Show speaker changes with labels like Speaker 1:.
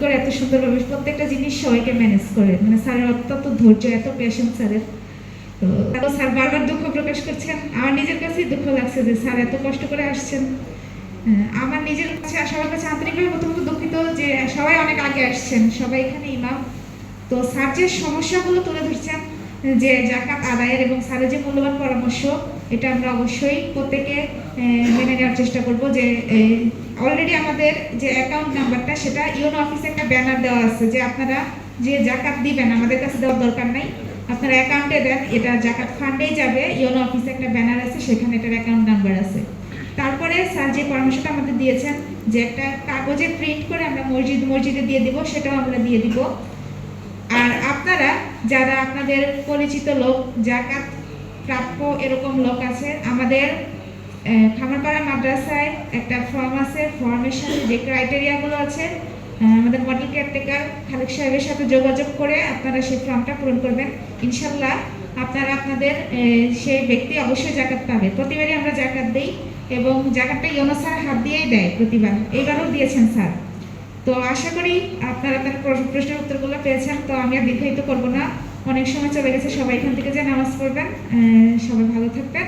Speaker 1: করে এত সুন্দরভাবে প্রত্যেকটা জিনিস সবাইকে ম্যানেজ করে। মানে স্যারের অত্যন্ত ধৈর্য, এত পেশেন্ট স্যারের। তো স্যার বারবার দুঃখ প্রকাশ করছেন। আমার নিজের কাছেই দুঃখ লাগছে যে স্যার এত কষ্ট করে আসছেন। আমার নিজের কাছে, সবার কাছে আন্তরিকভাবে প্রথমত দুঃখিত যে সবাই অনেক আগে আসছেন। সবাই এখানে ইমাম। তো স্যার যে সমস্যাগুলো তুলে ধরছেন যে জাকাত আদায়ের এবং স্যারের যে মূল্যবান পরামর্শ, এটা আমরা অবশ্যই প্রত্যেকে মেনে নেওয়ার চেষ্টা করব যে অলরেডি আমাদের যে অ্যাকাউন্ট নাম্বারটা সেটা ইউনো অফিসে একটা ব্যানার দেওয়া আছে যে আপনারা যে জাকাত দিবেন, আমাদের কাছে দেওয়ার দরকার নাই। আপনারা অ্যাকাউন্টে দেন, এটা জাকাত ফান্ডেই যাবে ইউনো অফিসে একটা ব্যানার আছে, সেখানে এটার অ্যাকাউন্ট নাম্বার আছে। তারপরে স্যার যে পরামর্শটা আমাদের দিয়েছেন, যে একটা কাগজে প্রিন্ট করে আমরা মসজিদ, মসজিদে দিয়ে দিব, সেটাও আমরা দিয়ে দিব। আর আপনারা যারা আপনাদের পরিচিত লোক, জাকাত প্রাপ্য এরকম লোক আছে, আমাদের খামারপাড়া মাদ্রাসায় একটা ফর্ম আছে ফর্মের সাথে যে ক্রাইটেরিয়াগুলো আছে আমাদের মডেল কেয়ারটেকার খালেক সাহেবের সাথে যোগাযোগ করে আপনারা সেই ফর্মটা পূরণ করবেন। ইনশাল্লাহ আপনারা আপনাদের সেই ব্যক্তি অবশ্যই জাকাত পাবে। প্রতিবারই আমরা জাকাত দিই এবং জাকাতটা ইয়োনো হাত দিয়েই দেয় প্রতিবার। এইবারও দিয়েছেন স্যার। তো আশা করি আপনারা তার প্র- প্রশ্নের উত্তরগুলো পেয়েছেন, তো আমি আর দীর্ঘায়িত করব না। অনেক সময় চলে গেছে, সবাই এখান থেকে যে নামাজ পড়বেন। সবাই ভালো থাকবেন।